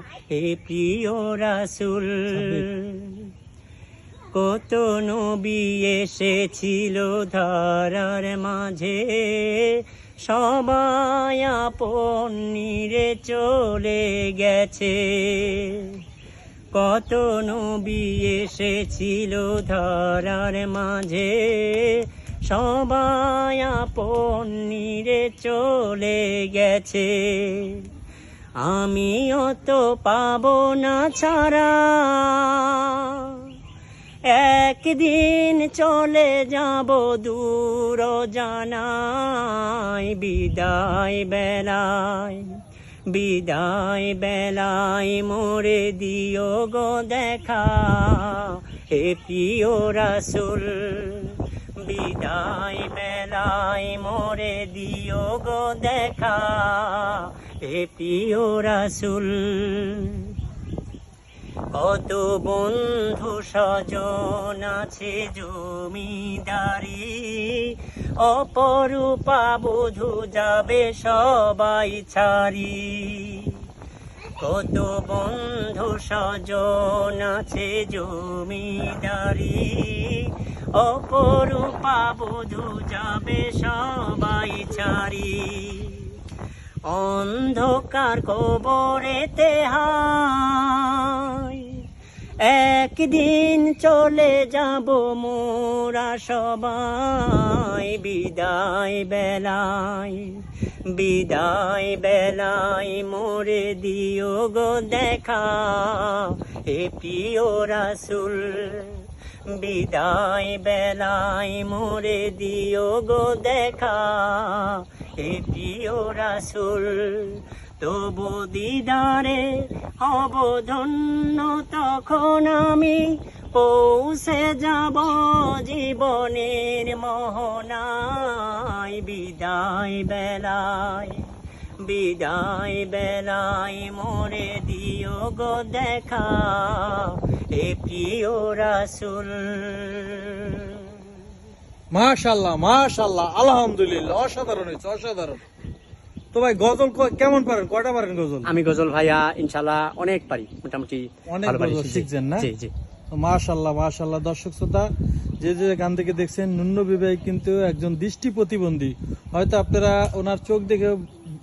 হে প্রিয় রাসুল, কত নবী এসেছিল ধরার মাঝে। সবাই আপন নিরে চলে গেছে। কত নবী এসেছিল ধরার মাঝে। সবাই আপন নিরে চলে গেছে। আমিও তো পাব না ছাড়া। একদিন চলে যাব দূর জানাই বিদায় বেলায় বিদায় বেলায় মোরে দিও গো দেখা হে প্রিয় রাসুল। বিদায় বেলায় মোরে দিও গো দেখা হে প্রিয় রাসুল, কত বন্ধু স্বজন আছে জমিদারি, অপরূপা বধু যাবে সবাই ছাড়ি। কত বন্ধু স্বজন আছে জমিদারি, অপরূপা বধু যাবে সবাই ছাড়ি। অন্ধকার কবরেতে হায় একদিন চলে যাব মোরা সবাই, বিদায় বেলায় বিদায় বেলায় মোরে দিও গো দেখা এ প্রিয় রাসুল। বিদায় বেলায় মোরে দিও গো দেখা হে প্রিয় রাসুল, তবু দিদারে হব তখন আমি পৌঁছে যাব জীবনের মোহনায়। বিদায় বেলায় বিদায় বেলায় মোরে দিও গো দেখা এ প্রিয় রাসুল। মাশাল্লাহ মাশাল্লাহ আলহামদুলিল্লাহ অসাধারণ হয়েছে অসাধারণ। তো ভাই গজল কেমন পারেন? কয়টা পারেন গজল? আমি গজল ভাইয়া ইনশাল্লাহ অনেক পারি মোটামুটি অনেক গজল শিখছেন না? জি জি। মাশাল্লাহ মাশাল্লাহ দর্শক শ্রোতা যে যে গান থেকে দেখছেন নুন্ন বিবাহ কিন্তু একজন দৃষ্টি প্রতিবন্ধী। হয়তো আপনারা ওনার চোখ দেখে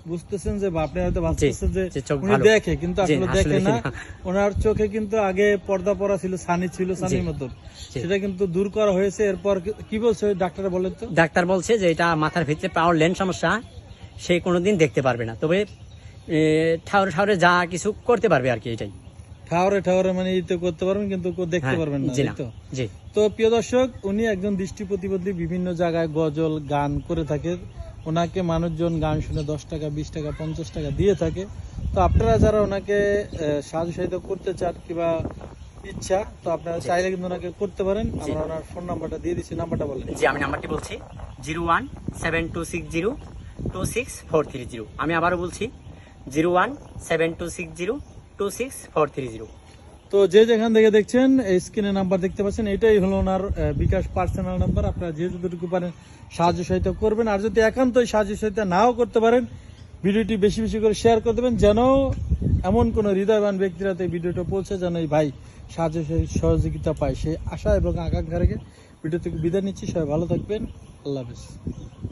বুঝতেছেন যে বা আপনি হয়তো ভাবতেছেন যে উনি দেখে কিন্তু আসলে দেখে না। ওনার চোখে কিন্তু আগে পর্দা পরা ছিল সানি ছিল সানির সেটা কিন্তু দূর করা হয়েছে। এরপর কি- বলছে ডাক্তার বলেন তো? ডাক্তার বলছে যে এটা মাথার ভিতরে পাওয়ার লেন সমস্যা সে কোনোদিন দেখতে পারবে না। তবে ঠাউরে ঠাউরে যা কিছু করতে পারবে আর কি এটাই। ঠাওরে ঠাওরে মানে ইতে করতে পারবেন কিন্তু দেখতে হ্যাঁ, পারবেন না জি তো? তো প্রিয় দর্শক উনি একজন দৃষ্টি প্রতিবন্ধী বিভিন্ন জায়গায় গজল গান করে থাকে ওনাকে মানুষজন গান শুনে দশ টাকা বিশ টাকা পঞ্চাশ টাকা দিয়ে থাকে। তো আপনারা যারা ওনাকে সাহায্য করতে চান কিংবা ইচ্ছা তো আপনারা চাইলে কিন্তু ওনাকে করতে পারেন। আমরা ওনার ফোন নাম্বারটা দিয়ে দিচ্ছি। নাম্বারটা বলেন। জি আমি নাম্বারটি বলছি। Zero one seven two six zero two six four three zero. আমি আবারও বলছি zero one seven two six zero two six four three zero. তো যে যেখান থেকে দেখছেন, এই স্ক্রিনে নাম্বার দেখতে পাচ্ছেন, এটাই হলো ওনার বিকাশ পার্সোনাল নাম্বার আপনারা যে যতটুকু পারেন সাহায্য সহায়তা করবেন। আর যদি একান্তই সাহায্য সহায়তা নাও করতে পারেন, ভিডিওটি বেশি বেশি করে শেয়ার করে দেবেন, যেন এমন কোন হৃদয়বান ব্যক্তিরা এই ভিডিওটা পৌঁছে, যেন এই ভাই সাহায্য সহযোগিতা পায়। সেই আশা এবং আকাঙ্ক্ষা রেখে ভিডিও থেকে বিদায় নিচ্ছি। সবাই ভালো থাকবেন। আল্লাহ হাফেজ।